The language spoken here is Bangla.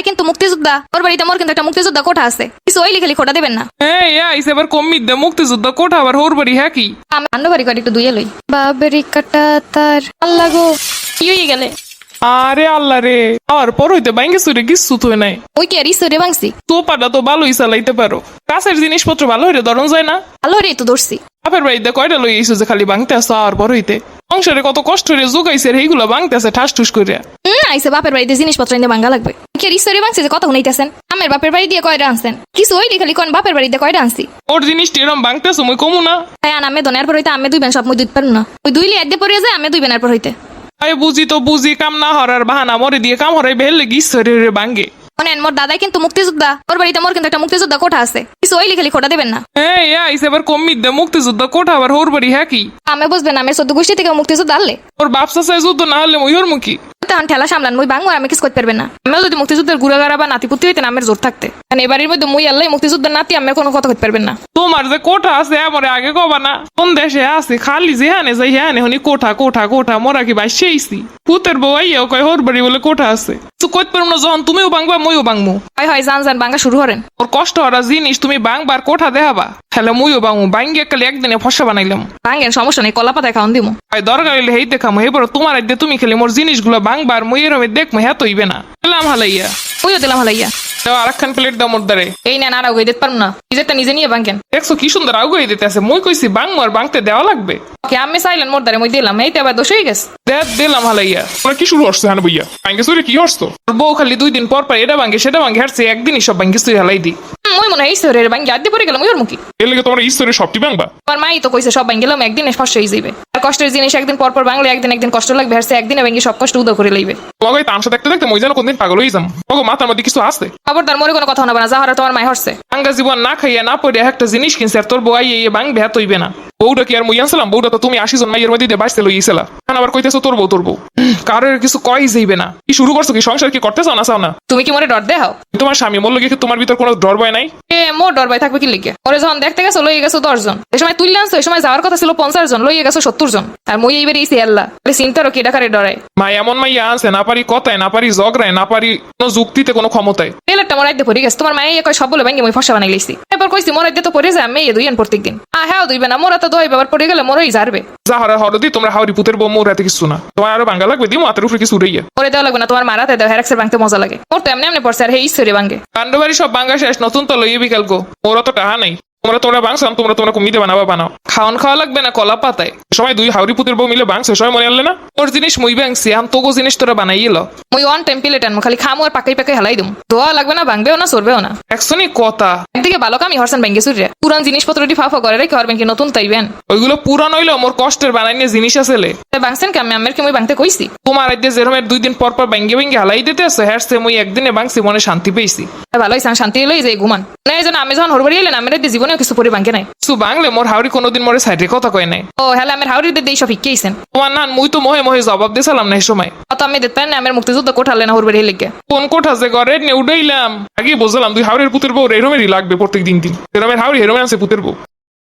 দাদাই কিন্তু মুক্তিযোদ্ধা। ওর বাড়িতে মোর কিন্তু একটা মুক্তিযোদ্ধা কোঠা আছে। কিছু ওই লিখালি খোটা দেবেন না। হ্যাঁ ইয়া ইসে এবার কম মিদ্যা মুক্তিযুদ্ধ কোঠা আবার হোর বাড়ি হ্যাঁ কি? আমি আন্ড বাড়ি করি একটু দুইয়ে লই। বাবরি কাটা তার। আল্লাহ গো। কি হয়ে গেলে? আরে আল্লাহ রে। আর পর হইতে বাইঙ্গে সুরে কিচ্ছু তো নাই। ওই কি আর ইসরে ভাঙছি? তোপাটা তো ভালোই চালাইতে পারো। কাছের জিনিসপত্র ভালো হইলে ধরন যায় না। আলো রে তো ধরছি। বাপের বাড়িতে কয়টা লই আইসো যে খালি বাংতে আসো আর পর হইতে। সংসারে কত কষ্ট হইরে যোগাইছে এইগুলো বাংতে আছে ঠাস ঠুস করে হুম আইসে বাপের বাড়িতে জিনিসপত্র এনে ভাঙ্গা লাগবে। যে কথা শুনাইতেছেন আমের বাপের বাড়ি দিয়ে কয়টা আনছেন? কিছু ওই লিখালি কোন বাপের বাড়িতে কয়টা আনছি? ওর আসো মুই কমু না। তাই আন আমি দনের পর হইতে আমি দুইবেন সব মুই দুই পারুন না। ওই পরে যায় আমি দুই বেনার পর হইতে। আই বুঝি তো বুঝি কাম না হরার বাহানা। মরে দিয়ে কাম হরাই বেহলে গিয়ে রে বাঙ্গে শোনেন মোর দাদাই কিন্তু মুক্তিযোদ্ধা। ওর বাড়িতে মোর কিন্তু একটা মুক্তিযোদ্ধা কোঠা আছে। কিছু ওই লিখালি খোটা দেবেন না। হ্যাঁ ইয়া ইসে এবার কম মিদ্যা মুক্তিযুদ্ধ কোঠা আবার হোর বাড়ি হ্যাঁ কি? আমি বুঝবেন আমি চোদ্দ গোষ্ঠী থেকে মুক্তিযোদ্ধা আনলে। ওর বাপসা চাই যুদ্ধ না হলে মুই ওর মুখী তখন ঠেলা সামলান, মুই বাংলা আমি কিছু করতে পারবেন না। আমিও যদি মুক্তিযুদ্ধের গুড়াগাড়া বা নাতিপুতি হইতেন আমের জোর থাকতে। কারণ এবারের মধ্যে মুই আল্লাহ মুক্তিযুদ্ধের নাতি আমের কোনো কথা করতে পারবেন না। তোমার যে কোঠা আছে আমার আগে কবা না। কোন দেশে আছে, খালি যেহানে যাই হ্যাঁ হনি কোঠা কোঠা কোঠা, মোরা কি বাইসে পুতের বউ আইয়া কয় হর বাড়ি বলে কোঠা আছে। তো কইতে পারম না যখন তুমিও বাংবা মইও বাংমু। হয় হয় জান জান বাঙ্গা শুরু করেন। ওর কষ্ট হরা জিনিস তুমি বাংবার কোঠা দেখাবা। তাহলে মইও বাংমু বাঙ্গি কালে একদিনে ফসা বানাইলাম। বাঙ্গেন সমস্যা নেই কলা পাতা খাওয়ান দিমু। ভাই দরকার হইলে হেই দেখামু এবার তোমার আইতে তুমি খেলে মোর জিনিসগুলো বাংবার মই এরমে দেখমু হ্যাঁ তৈবে না। দিলাম হালাইয়া। ওইও দিলাম হালাইয়া। আরেকখান প্লেট দাও এই নেন আর আগে দিতে পারব না। নিজেরটা নিজে নিয়ে বাঙ্কেন দেখছ কি সুন্দর আগুয়ে দিতে আছে। মই কইছি বাংমু আর বাংতে দেওয়া লাগবে। ওকে আমি চাইলেন মোর দ্বারে মই দিলাম। এইতে আবার দোষ হয়ে গেছে। দেখ দিলাম হালাইয়া। তোমরা কি শুরু হচ্ছে কি হচ্ছে বউ খালি দুই দিন পর পর এটা ভাঙ্গে সেটা ভাঙ্গে হারছে একদিনই সব ভাঙ্গে সুই হালাই দি। মই মনে হয় ঈশ্বরের বাঙ্গি আদি পরে গেলাম ওর মুখী। এর লেগে তোমরা ঈশ্বরের সবটি বাংবা আমার মাই তো কইছে সব ভাঙ্গি গেলাম একদিনে হয়ে যাবে কষ্টের জিনিস একদিন পর পর বাংলা একদিন একদিন কষ্ট লাগবে হারছে একদিন এবং সব কষ্ট উদয় করে লইবে। তোমাকে তামসা দেখতে দেখতে মই যেন কোনদিন পাগল হয়ে যাম। তোমাকে মাথার মধ্যে কিছু আছে। খবরদার মরে কোনো কথা হবে না যাহারা তোমার মাই হরছে আঙ্গা জীবন না খাইয়া না পড়ে একটা জিনিস কিনছে আর তোর বউ আইয়ে বাং ভাঙবে হইবে না। বউটা কি আর মই আনছিলাম? বউটা তো তুমি আশি জন মাইয়ের মধ্যে দিয়ে বাঁচতে লইয়েছিলা। এখন আবার কইতেছো তোর বউ তোর বউ কারোর কিছু কই যাইবে না। কি শুরু করছ কি? সংসার কি করতে চাও না চাও না? তুমি কি মনে ডর দেখাও? তোমার স্বামী বলল কি তোমার ভিতর কোনো ডর ভয় নাই? এ মোর ডর ভাই থাকবে কি লিখে ওরে যখন দেখতে গেছো লইয়ে গেছো দশ জন এ সময় তুললে আনছো এই সময় যাওয়ার কথা ছিল পঞ্চাশ জন লইয়ে গেছো সত্তর জন আর মই এইবার ইসি আল্লাহ। চিন্তারও কি ডাকারে ডরায়? মা এমন মাইয়া আনছে না পারি কথায় না পারি জগরায় না পারি কোনো যুক্তিতে কোনো ক্ষমতায়। তেলেরটা মোর একদে পড়ে গেছে। তোমার মায়ে কয় সব বলে ভাঙ্গি মই ফসা বানাই লিছি। এরপর কইছি মোর একদে তো পড়ে যায় আমি দুইন প্রত্যেক দিন আ হ্যাঁ দুইবে না মোরা তো দই ব্যাপার পড়ে গেলে মোরই যারবে যাহারা হরদি তোমরা হাওরি পুতের বউ মোর এত কিছু না। তোমার আরও বাঙ্গা লাগবে দিমো হাতের উপরে কিছু উড়াইয়া ওরে দেওয়া লাগবে না তোমার মারাতে দেওয়া হ্যারেক্সের ভাঙতে মজা লাগে। ওর তো এমনি এমনি পড়ছে আর হে ঈশ্বরে ভাঙ্গে কান্ডবাড়ি সব ভাঙ্গা শেষ নতুন তো লইয়ে বিকাল গো। ওরা তো টাহা নাই। তোমরা তোমরা বাংসাম তোমরা তোমরা কমিতে বানাবা বানাও। খাওয়ান খাওয়া লাগবে না কলা পাতায় সময় দুই হাওরি পুতের বউ মিলে বাংছে সময় মনে আনলে না? ওর জিনিস মুই ভাঙছি এখন তোগো জিনিস তোরা বানাই এলো মই ওয়ান টাইম প্লেট আনব খালি খামো আর পাকাই পাকাই হালাই দিম। দোয়া লাগবে না ভাঙবেও না সরবেও না। একশনই কথা। একদিকে ভালো কামি হরসান ব্যাঙ্গে সুরিয়া পুরান জিনিসপত্রটি ফাফা করে রেখে হরবেন কি নতুন তাইবেন। ওইগুলো পুরান হইল মোর কষ্টের বানাই নিয়ে জিনিস আছেলে। তাই বাংছেন কি? আমি আমের কি মই বাংতে কইছি। তোমার আইতে যেরমের দুই দিন পর পর ব্যাঙ্গে ব্যাঙ্গে হালাই দিতে আছে হ্যাঁ মুই একদিনে ভাঙছি মনে শান্তি পেয়েছি। ভালো হয়েছে শান্তি এলোই যে ঘুমান। না এই জন্য আমি যখন হরবাড়ি এলেন আমের দিয়ে জীবনেও কিছু পরি বাঙ্কে নাই। কিছু বাংলে মোর হাওড়ি কোনোদিন মোরে সাইডে কথা কয় নাই। ও হ্যালো আমের হাউরির দিয়ে সব শিখেইছেন তোমার নান মুই তো মোহে মোহে জবাব দিয়েছিলাম না এই সময়। অত আমি দেখতে না আমের মুক্তিযুদ্ধ কোঠালে না হরবাড়ি লেগে কোন কোঠা যে ঘরে নিয়ে উঠাইলাম আগে বুঝলাম দুই হাওরের পুতের বউ এরমেরই লাগবে প্রত্যেক দিন। দিন এরমের হাওরি এরমে আছে পুতের বউ।